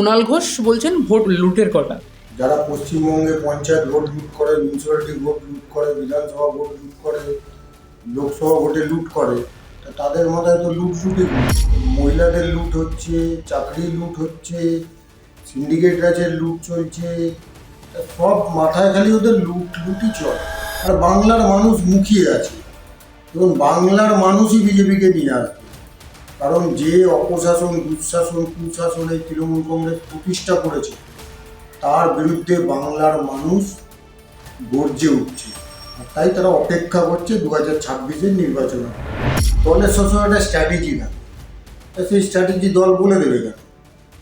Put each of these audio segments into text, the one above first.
কুণাল ঘোষ বলছেন ভোট লুটের কথা যারা পশ্চিমবঙ্গে পঞ্চায়েত ভোট লুট করে মিউনিসিপ্যালিটি ভোট লুট করে, বিধানসভা ভোট লুট করে, লোকসভা ভোটে লুট করে তাদের মাথায় তো লুট লুটই মহিলাদের লুট হচ্ছে, চাকরি লুট হচ্ছে সিন্ডিকেট রাজের লুট চলছে সব মাথায় খালি ওদের লুট লুটই চলে। আর বাংলার মানুষ মুখিয়ে আছে। এবং বাংলার মানুষই বিজেপিকে নিয়ে আসবে। কারণ যে অপশাসন, দুঃশাসন, কুশাসন এই তৃণমূল কংগ্রেস প্রতিষ্ঠা করেছে, তার বিরুদ্ধে বাংলার মানুষ গর্জে উঠছে। তাই তারা অপেক্ষা করছে দু হাজার ছাব্বিশের নির্বাচনে। দলের সবসময় একটা স্ট্র্যাটেজি না সেই স্ট্র্যাটেজি দল বলে দেবে কেন?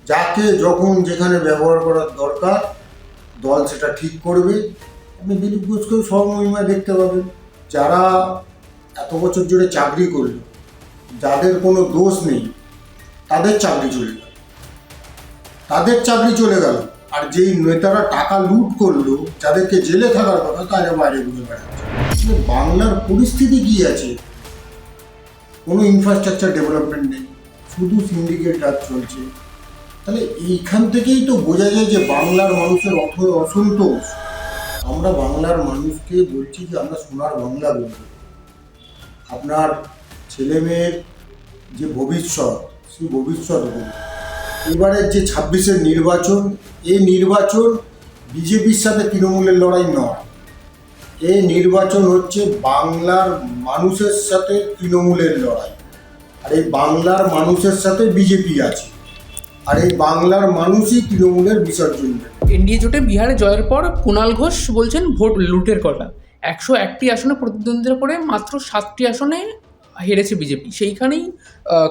যাকে যখন যেখানে ব্যবহার করার দরকার, দল সেটা ঠিক করবে। আপনি দিলীপ ঘোষকেও সহমহিমায় দেখতে পাবেন। যারা এত বছর জুড়ে চাকরি করল যাদের কোনো দোষ নেই, তাদের চাকরি চলে গেল। তাদের চাকরি চলে গেল, আর যেই নেতারা টাকা লুট করল, যাদেরকে জেলে থাকার কথা, তারা বাইরে ঘুরে বেড়াচ্ছে। বাংলার পরিস্থিতি কি আছে? কোনো ইনফ্রাস্ট্রাকচার ডেভেলপমেন্ট নেই, শুধু সিন্ডিকেট রাজ চলছে। তাহলে এইখান থেকেই তো বোঝা যায় যে বাংলার মানুষের অথ অসন্তোষ। আমরা বাংলার মানুষকে বলছি যে আমরা সোনার বাংলা বলব। আপনার ছেলে মেয়ের যে ভবিষ্যৎ, সেই ভবিষ্যৎ এবারের যে ছাব্বিশের নির্বাচন এই নির্বাচন বিজেপির সাথে তৃণমূলের লড়াই নয়। এই নির্বাচন হচ্ছে বাংলার মানুষের সাথে তৃণমূলের লড়াই। আর এই বাংলার মানুষের সাথে বিজেপি আছে। আর এই বাংলার মানুষই তৃণমূলের বিসর্জন এনডিএ জোটে বিহারে জয়ের পর কুণাল ঘোষ বলছেন ভোট লুটের কথা। একশো একটি আসনে প্রতিদ্বন্দ্বিতা করে মাত্র সাতটি আসনে হেরেছে বিজেপি। সেইখানেই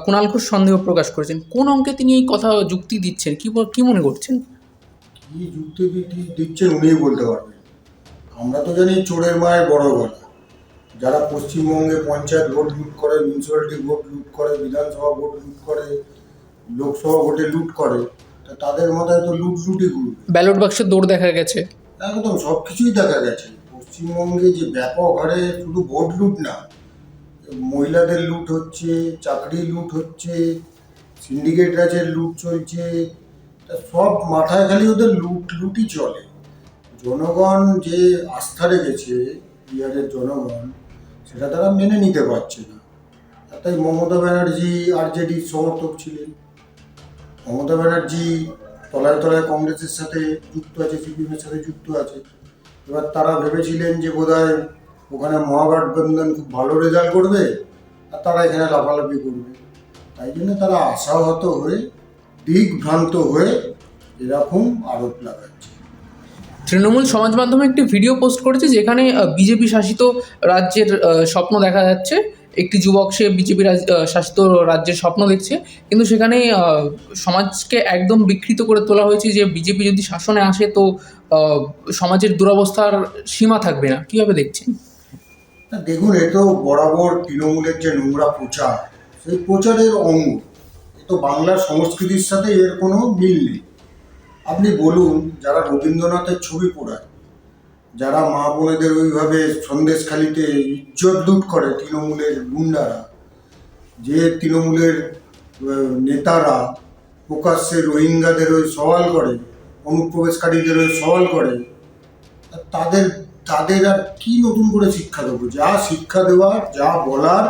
কুণাল ঘোষ সন্দেহ প্রকাশ করেছেন। কোন অঙ্কে তিনি এই কথা যুক্তি দিচ্ছেন? কি কি মনে করছেন? কি যুক্তি দিচ্ছেন উনিই বলতে পারবেন। আমরা তো জানি চোরের মায়ের বড় গলা যারা পশ্চিমবঙ্গে পঞ্চায়েত ভোট লুট করে মিউনিসিপ্যালিটি ভোট লুট করে বিধানসভা ভোট লুট করে লোকসভা ভোটে লুট করে তা তাদের মাথায় তো লুট লুটই ঘুরবে। ব্যালট বাক্সের দৌড় দেখা গেছে। একদম সব কিছুই দেখা গেছে। পশ্চিমবঙ্গে যে ব্যাপক হারে শুধু ভোট লুট না মহিলাদের লুট হচ্ছে, চাকরি লুট হচ্ছে সিন্ডিকেট রাজের লুট চলছে। সব মাথায় খালি ওদের লুট, লুটই চলে। জনগণ যে আস্থা রেখেছে, বিহারের জনগণ, সেটা তারা মেনে নিতে পারছে না। তাই মমতা ব্যানার্জি, আরজেডির সমর্থক ছিলেন। মমতা ব্যানার্জি তলায় তলায় কংগ্রেসের সাথে যুক্ত আছে, সিপিএমের সাথে যুক্ত আছে। এবার তারা ভেবেছিলেন যে বোধহয় ওখানে মহাগঠবন্ধন খুব ভালো রেজাল্ট করবে আর তারা এখানে লাফালাফি করবে। তাই জন্য তারা আশাহত হয়ে, দিকভ্রান্ত হয়ে এরকম আরোপ লাগাচ্ছে। তৃণমূল সমাজ মাধ্যমে একটি ভিডিও পোস্ট করেছে যেখানে বিজেপি শাসিত রাজ্যের স্বপ্ন দেখা যাচ্ছে। একটি যুবক, সে বিজেপি শাসিত রাজ্যের স্বপ্ন দেখছে। কিন্তু সেখানে সমাজকে একদম বিকৃত করে তোলা হয়েছে যে বিজেপি যদি শাসনে আসে তো সমাজের দুরবস্থার সীমা থাকবে না। কীভাবে দেখছেন? দেখুন, এ তো বরাবর তৃণমূলের যে নোংরা প্রচার, সেই প্রচারের অঙ্গ। এ তো বাংলার সংস্কৃতির সাথে এর কোনো মিল নেই। আপনি বলুন, যারা রবীন্দ্রনাথের ছবি পোড়ায়, যারা মা বোনেদের ওইভাবে সন্দেশখালিতে ইজ্জত লুট করে তৃণমূলের গুন্ডারা, যে তৃণমূলের নেতারা প্রকাশ্যে রোহিঙ্গাদের ওই সওয়াল করে, অনুপ্রবেশকারীদের ওই সওয়াল করে তাদের তাদের আর কি নতুন করে শিক্ষা দেবো? যা শিক্ষা দেওয়ার যা বলার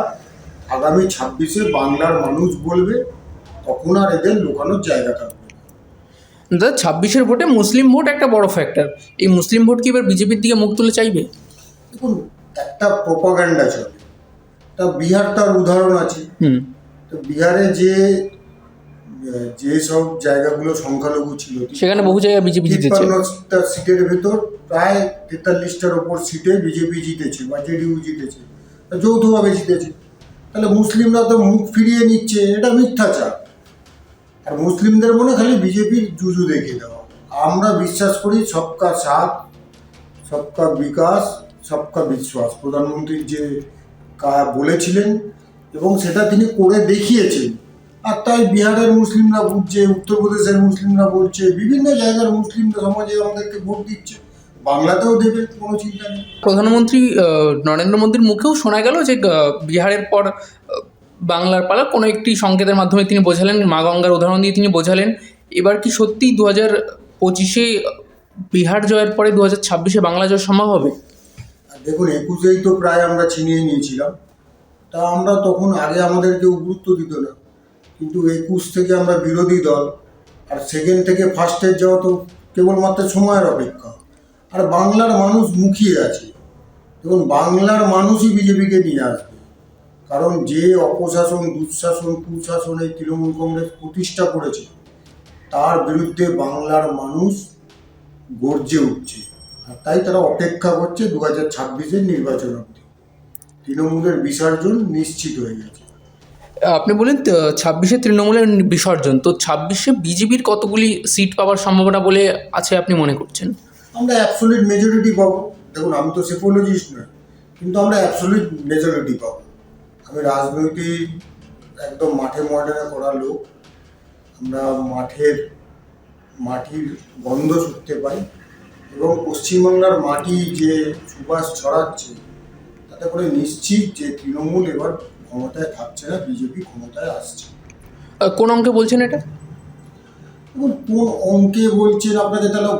আগামী ছাব্বিশে বাংলার মানুষ বলবে তখন আর এদের লোকানোর জায়গা থাকবে দাদা ছাব্বিশের ভোটে মুসলিম ভোট একটা বড় ফ্যাক্টর এই মুসলিম ভোট কি এবার বিজেপির দিকে মুখ তুলে চাইবে? দেখুন একটা প্রপাগান্ডা চলে। তা বিহার তার উদাহরণ আছে। হুম। তো বিহারে যে আহ, যে সব জায়গাগুলো সংখ্যালঘু ছিল সেখানে বহু জায়গায় বিজেপি জিতেছে। তিপ্পান্নটা সিটের ভেতর প্রায় তেতাল্লিশটার ওপর সিটে বিজেপি জিতেছে বা জেডিইউ জিতেছে যৌথভাবে জিতেছে। তাহলে মুসলিমরা তো মুখ ফিরিয়ে নিচ্ছে এটা মিথ্যাচার। আর মুসলিমদের মনে খালি বিজেপির জুজু দেখিয়ে দেওয়া। আমরা বিশ্বাস করি সবকা সাথ সবকা বিকাশ সবকা বিশ্বাস। প্রধানমন্ত্রী যে কা- বলেছিলেন এবং সেটা তিনি করে দেখিয়েছেন। আর তাই বিহারের মুসলিমরা বুঝছে উত্তরপ্রদেশের মুসলিমরা বলছে বিভিন্ন জায়গার মুসলিমরা সমাজে আমাদেরকে ভোট দিচ্ছে। বাংলাতেও দেবে কোনো চিন্তা নেই। প্রধানমন্ত্রী নরেন্দ্র মোদীর মুখেও শোনা গেল যে বিহারের পর বাংলার পালা কোনো একটি সংকেতের মাধ্যমে তিনি বোঝালেন মা গঙ্গার উদাহরণ দিয়ে তিনি বোঝালেন। এবার কি সত্যি দু হাজার পঁচিশে বিহার জয়ের পরে দু হাজার ছাব্বিশে বাংলা জয় সম্ভব হবে? দেখুন একুশেই তো প্রায় আমরা চিনিয়ে নিয়েছিলাম। তা আমরা তখন আগে আমাদের কেউ গুরুত্ব দিত না। কিন্তু একুশ থেকে আমরা বিরোধী দল, আর সেকেন্ড থেকে ফার্স্টের যাওয়া তো কেবলমাত্র সময়ের অপেক্ষা। আর বাংলার মানুষ মুখিয়ে আছে। দেখুন, বাংলার মানুষই বিজেপিকে নিয়ে আসবে। কারণ যে অপশাসন, দুঃশাসন, কুশাসন এই তৃণমূল কংগ্রেস প্রতিষ্ঠা করেছে, তার বিরুদ্ধে বাংলার মানুষ গর্জে উঠছে। আর তাই তারা অপেক্ষা করছে দু হাজার ছাব্বিশের নির্বাচন অবধি। তৃণমূলের বিসর্জন নিশ্চিত হয়ে গেছে। আপনি বলেন ছাব্বিশে তৃণমূলের বিসর্জন, তো ছাব্বিশে বিজেপির কতগুলি সিট পাওয়ার সম্ভাবনা বলে আছে আপনি মনে করছেন? আমরা অ্যাবসোলিউট মেজরিটি পাবো। দেখুন, আমি তো সেপোলজিস্ট নয় কিন্তু আমরা অ্যাবসোলিউট মেজরিটি পাবো। আমি রাজনৈতিক, একদম মাঠে ময়দানে করা লোক। আমরা মাঠের, মাটির গন্ধ শুকতে পাই এবং পশ্চিমবাংলার মাটি যে সুবাস ছড়াচ্ছে, তাতে করে নিশ্চিত যে তৃণমূল এবার ক্ষমতায় থাকছে না বিজেপি ক্ষমতায় আসছে। কোন অঙ্কে বলছেন এটা? কোন অঙ্কে বলছেন আপনাকে তাহলে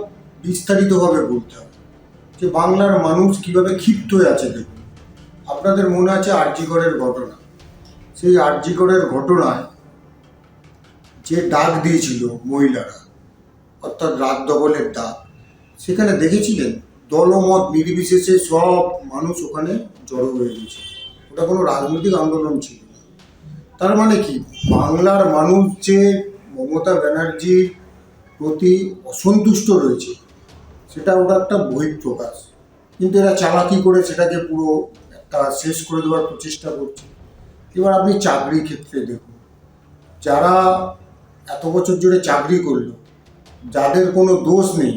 বিস্তারিতভাবে বলতে হবে। যে বাংলার মানুষ কীভাবে ক্ষিপ্ত হয়ে আছে দেখুন। আপনাদের মনে আছে আরজিগড়ের ঘটনা? সেই আরজিগড়ের ঘটনায় যে ডাক দিয়েছিল মহিলারা অর্থাৎ রাত দখলের ডাক সেখানে দেখেছিলেন? দলমত নির্বিশেষে সব মানুষ ওখানে জড়ো হয়ে গেছে। ওটা কোনো রাজনৈতিক আন্দোলন ছিল। তার মানে কি? বাংলার মানুষ যে মমতা ব্যানার্জির প্রতি অসন্তুষ্ট রয়েছে, সেটা ওটা একটা বহিঃপ্রকাশ। কিন্তু এরা চালাকি করে সেটাকে পুরো একটা শেষ করে দেওয়ার প্রচেষ্টা করছে। এবার আপনি চাকরির ক্ষেত্রে দেখুন, যারা এত বছর জুড়ে চাকরি করল, যাদের কোনো দোষ নেই,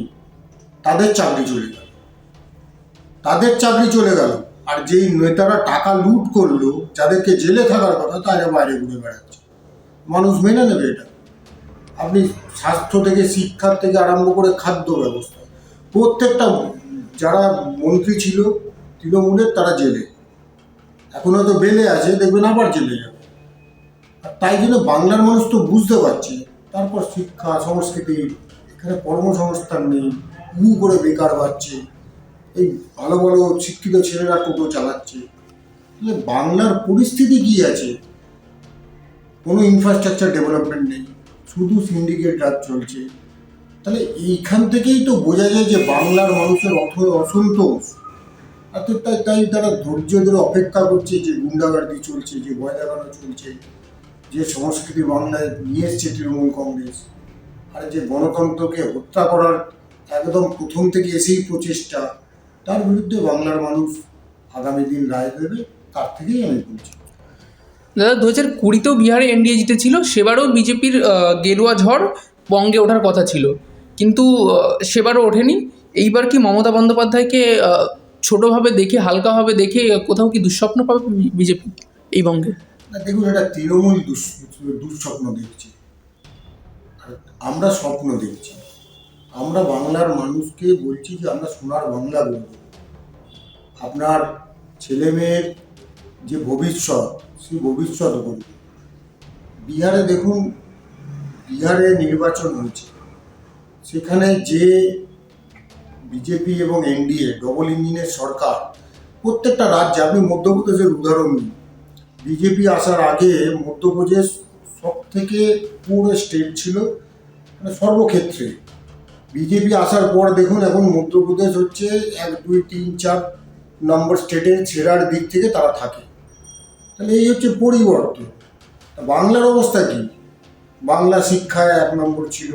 তাদের চাকরি চলে গেল। তাদের চাকরি চলে গেল। আর যেই নেতারা টাকা লুট করল, যাদেরকে জেলে থাকার কথা, তারা বাইরে ঘুরে বেড়াচ্ছে। মানুষ মেনে নেবে এটা। আপনি স্বাস্থ্য থেকে, শিক্ষার থেকে আরম্ভ করে খাদ্য ব্যবস্থা, প্রত্যেকটা যারা মন্ত্রী ছিল, তৃণমূলের, তারা জেলে। এখন হয়তো বেলে আছে, দেখবেন আবার জেলে যাবে। আর তাই জন্য বাংলার মানুষ তো বুঝতে পারছে, তারপর শিক্ষা, সংস্কৃতি, এখানে কর্মসংস্থান নেই, হু করে বেকার বাড়ছে। এই ভালো ভালো শিক্ষিত ছেলেরা টোটো চালাচ্ছে। তাহলে বাংলার পরিস্থিতি কি আছে? কোনো ইনফ্রাস্ট্রাকচার ডেভেলপমেন্ট নেই, শুধু সিন্ডিকেট রাজ চলছে। তাহলে এইখান থেকেই তো বোঝা যায় যে বাংলার মানুষের অসন্তোষ। আর তো তাই তাই তারা ধৈর্য ধরে অপেক্ষা করছে যে গুন্ডাগার্দি চলছে, যে ভয় চলছে, যে সংস্কৃতি বাংলায় নিয়ে এসছে তৃণমূল কংগ্রেস। আর যে গণতন্ত্রকে হত্যা করার একদম প্রথম থেকে এসেই প্রচেষ্টা। তার বিরুদ্ধে বাংলার মানুষ আগামী দিন রায় দেবে তার থেকেই আমি বলছি। দাদা দু হাজার কুড়িতেও বিহারে এনডিএ জিতেছিল সেবারও বিজেপির গেরুয়া ঝড় বঙ্গে ওঠার কথা ছিল। কিন্তু সেবারও ওঠেনি। এইবার কি মমতা বন্দ্যোপাধ্যায়কে ছোটোভাবে দেখে হালকাভাবে দেখে কোথাও কি দুঃস্বপ্ন পাবে বিজেপি এই বঙ্গে? না দেখুন এটা তৃণমূল দুঃস্বপ্ন দেখছে। আমরা স্বপ্ন দেখছি। আমরা বাংলার মানুষকে বলছি যে আমরা সোনার বাংলা বলব। আপনার ছেলে মেয়ের যে ভবিষ্যৎ, সেই ভবিষ্যৎ বলব বিহারে দেখুন, বিহারে নির্বাচন হয়েছে। সেখানে যে বিজেপি এবং এনডিএ ডবল ইঞ্জিনের সরকার, প্রত্যেকটা রাজ্যে, আপনি মধ্যপ্রদেশের উদাহরণ নিন। বিজেপি আসার আগে মধ্যপ্রদেশ সব থেকে পুরো স্টেট ছিল মানে সর্বক্ষেত্রে। বিজেপি আসার পর দেখুন, এখন মধ্যপ্রদেশ হচ্ছে এক, দুই, তিন, চার নম্বর স্টেটের ছেড়ার দিক থেকে তারা থাকে। তাহলে এই হচ্ছে পরিবর্তন। বাংলার অবস্থা কি? বাংলা শিক্ষায় এক নম্বর ছিল,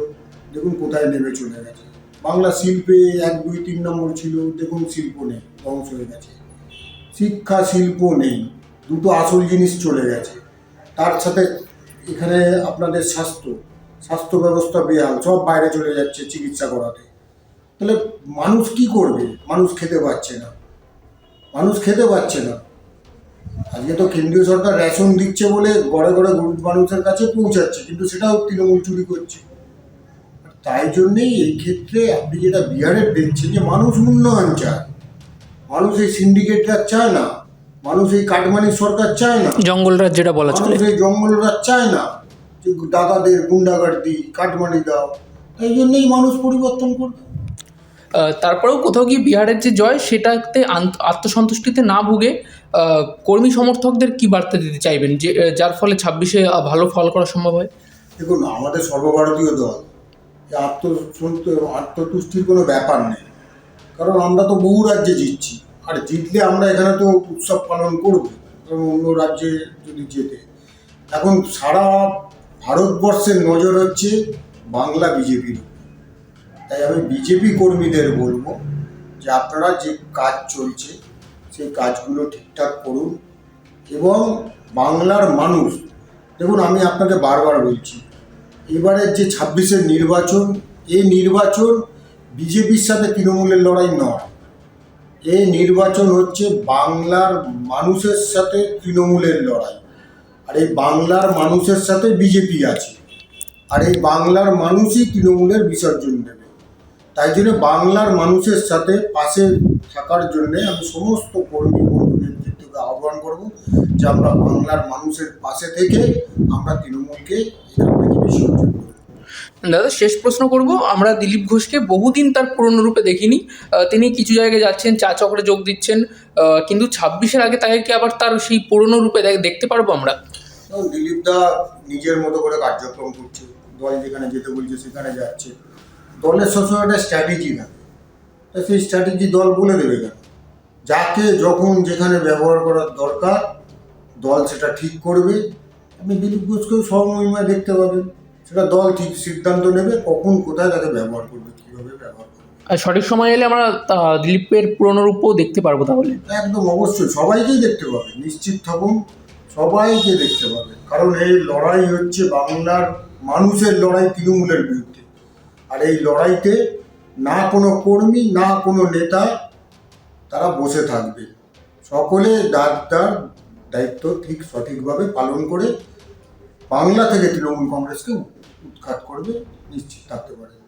দেখুন কোথায় নেমে চলে গেছে। বাংলা শিল্পে এক, দুই, তিন নম্বর ছিল, দেখুন শিল্প নেই, ধ্বংস হয়ে গেছে। শিক্ষা, শিল্প নেই, দুটো আসল জিনিস চলে গেছে। তার সাথে এখানে আপনাদের স্বাস্থ্য স্বাস্থ্য ব্যবস্থা বেহাল, সব বাইরে চলে যাচ্ছে চিকিৎসা করাতে। তাহলে মানুষ কি করবে? মানুষ খেতে পাচ্ছে না। মানুষ খেতে পাচ্ছে না। আজকে তো কেন্দ্রীয় সরকার রেশন দিচ্ছে বলে গড়ে গড়ে গরিব মানুষের কাছে পৌঁছাচ্ছে কিন্তু সেটাও তৃণমূল চুরি করছে। তাই জন্যেই এই ক্ষেত্রে আপনি যেটা বিহারের দেখছেন যে মানুষ উন্নয়ন চায়। মানুষ এই সিন্ডিকেটরা চায় না মানুষ এই কাটমানি সরকার চায় না। জঙ্গল রাজ যেটা বলা মানুষ এই জঙ্গলরা চায় না যে দাদাদের গুন্ডাগার্দি কাটমানি দাও। তাই জন্যই মানুষ পরিবর্তন করবে। তারপরেও কোথাও গিয়ে বিহারের যে জয়, সেটাতে আত্মসন্তুষ্টিতে না ভুগে কর্মী সমর্থকদের কি বার্তা দিতে চাইবেন? যে যার ফলে ছাব্বিশে ভালো ফল করা সম্ভব হয়? দেখুন, আমাদের সর্বভারতীয় দল আত্মসন্ত আত্মতুষ্টির কোনো ব্যাপার নেই। কারণ আমরা তো বহু রাজ্যে জিতছি। আর জিতলে আমরা এখানে তো উৎসব পালন করব কারণ অন্য রাজ্যে যদি যেতে এখন সারা ভারতবর্ষের নজর হচ্ছে বাংলা বিজেপির তাই আমি বিজেপি কর্মীদের বলব যে আপনারা যে কাজ চলছে, সেই কাজগুলো ঠিকঠাক করুন এবং বাংলার মানুষ, দেখুন আমি আপনাকে বারবার বলছি এবারের যে ছাব্বিশের নির্বাচন, এই নির্বাচন বিজেপির সাথে তৃণমূলের লড়াই নয়। এই নির্বাচন হচ্ছে বাংলার মানুষের সাথে তৃণমূলের লড়াই। আর এই বাংলার মানুষের সাথে বিজেপি আছে। আর এই বাংলার মানুষই তৃণমূলের বিসর্জন দেবে। তাই জন্য বাংলার মানুষের সাথে পাশে থাকার জন্যে আমি সমস্ত কর্মী বন্ধু নেতৃত্বকে আহ্বান করব যে আমরা বাংলার মানুষের পাশে থেকে আমরা তৃণমূলকে এখান থেকে বিসর্জন করব দাদা শেষ প্রশ্ন করব। আমরা দিলীপ ঘোষকে বহুদিন তার পুরনো রূপে দেখিনি। তিনি কিছু জায়গায় যাচ্ছেন চা চক্রে যোগ দিচ্ছেন। কিন্তু ছাব্বিশের আগে তাকে কি আবার তার সেই পুরনো রূপে দেখতে পারব আমরা? দিলীপ দা নিজের মতো করে কার্যক্রম করছে। দল যেখানে যেতে বলছে সেখানে যাচ্ছে। দলের সবসময় একটা স্ট্র্যাটেজি থাকে। তা সেই স্ট্র্যাটেজি দল বলে দেবে কেন? যাকে যখন যেখানে ব্যবহার করার দরকার দল সেটা ঠিক করবে। আপনি দিলীপ ঘোষকেও সহমহিমায় দেখতে পাবেন। সেটা দল ঠিক সিদ্ধান্ত নেবে কখন কোথায় তাকে ব্যবহার করবে কীভাবে ব্যবহার করবে। আর সঠিক সময় এলে আমরা দিলীপের পুরনো রূপও দেখতে পারব তাহলে। একদম অবশ্যই সবাইকেই দেখতে পাবে নিশ্চিত থাকুন সবাইকে দেখতে পাবে। কারণ এই লড়াই হচ্ছে বাংলার মানুষের লড়াই তৃণমূলের বিরুদ্ধে। আর এই লড়াইতে না কোনো কর্মী, না কোনো নেতা তারা বসে থাকবে। সকলে যার যার দায়িত্ব ঠিক সঠিকভাবে পালন করে বাংলা থেকে তৃণমূল কংগ্রেসকে উৎখাত করবে, নিশ্চিত থাকতে পারে।